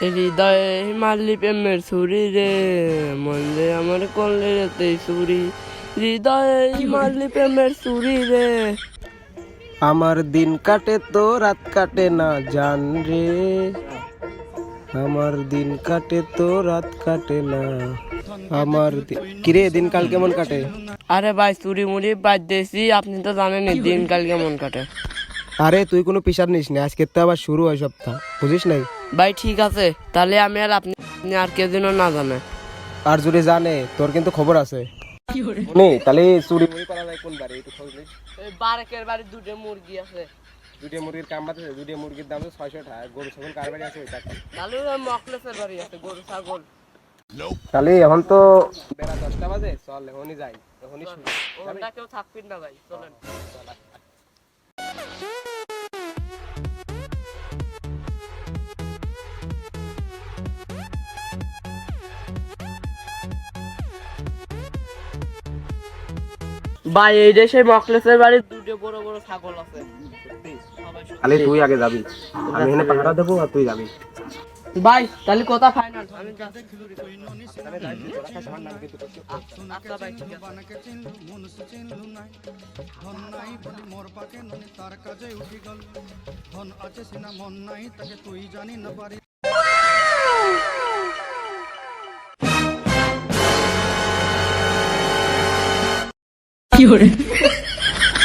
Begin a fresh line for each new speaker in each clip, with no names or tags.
হৃদয়ে মারলি প্রেমের ছুরি রে মন রে আমার করলে রেতে ছুরি। হৃদয়ে মারলি প্রেমের ছুরি রে।
আমার দিন কাটে তো রাত কাটে না জান রে। আমার দিন কাটে তো রাত কাটে না। আমার কিরে দিনকাল কেমন কাটে?
আরে ভাই চুরি মুড়ি বাদ দিয়েছি আপনি তো জানেনই দিনকাল কেমন কাটে।
আরে তুই কোনো পিসার নিস না আজকে তো আবার শুরু হয় সপ্তাহ বুঝিস নাই?
ভাই ঠিক আছে। তাহলে আমি আর আপনি আর কে যেন না জানে।
আর যদি জানে তোর কিন্তু খবর আছে। নে তাহলে চুরি মুড়ি করা যায় কোন বাড়ি? একটু খোঁজ নিস
বারেকের বাড়ি দুটো মুরগি আছে।
দুটো মুরগির কাম আছে দুটো মুরগির দাম তো ছয়শো টাকা। গরু ছাগল কার বাড়ি আছে ওই টাকা
তাহলে মকলেসের বাড়ি আছে গরু ছাগল।
তাহলে এখন তো বেলা দশটা বাজে চল এখনই যাই। এখনই
কেউ থাকবেন না ভাই চলেন। ভাই এই দেশে মকলেসের বাড়ি দুটো বড় বড় ছাগল আছে।
তাহলে তুই আগে যাবি। আমি এখানে পাহারা দেবো আর তুই যাবি।
ভাই তাহলে কথা ফাইনাল আমি যাচ্ছি। আচ্ছা ভাই ঠিক আছে।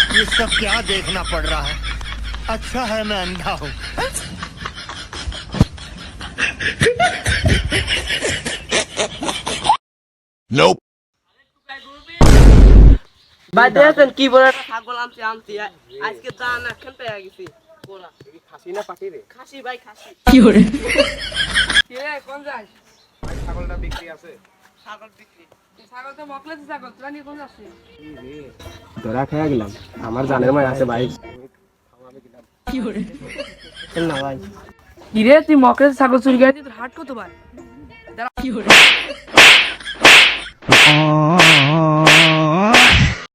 ये सब क्या देखना पड़ रहा है अच्छा है मैं अंधा हूँ
ভাই দেখেন কি বড় একটা ছাগল আনছি আনছি আ- আজকে দান এখন পেয়ে গেছি পোড়া।
খাসি না পাটি রে
খাসি ভাই খাসি কি করে কোন যাস
ছাগলটা বিক্রি আছে ধরা খেয়ে গেলাম। আমার জানের মায় আছে ভাই।
না ভাই। কি রে তুই মকরে ছাগল চুরি করে তোর হাট কত ভাই? কি করে?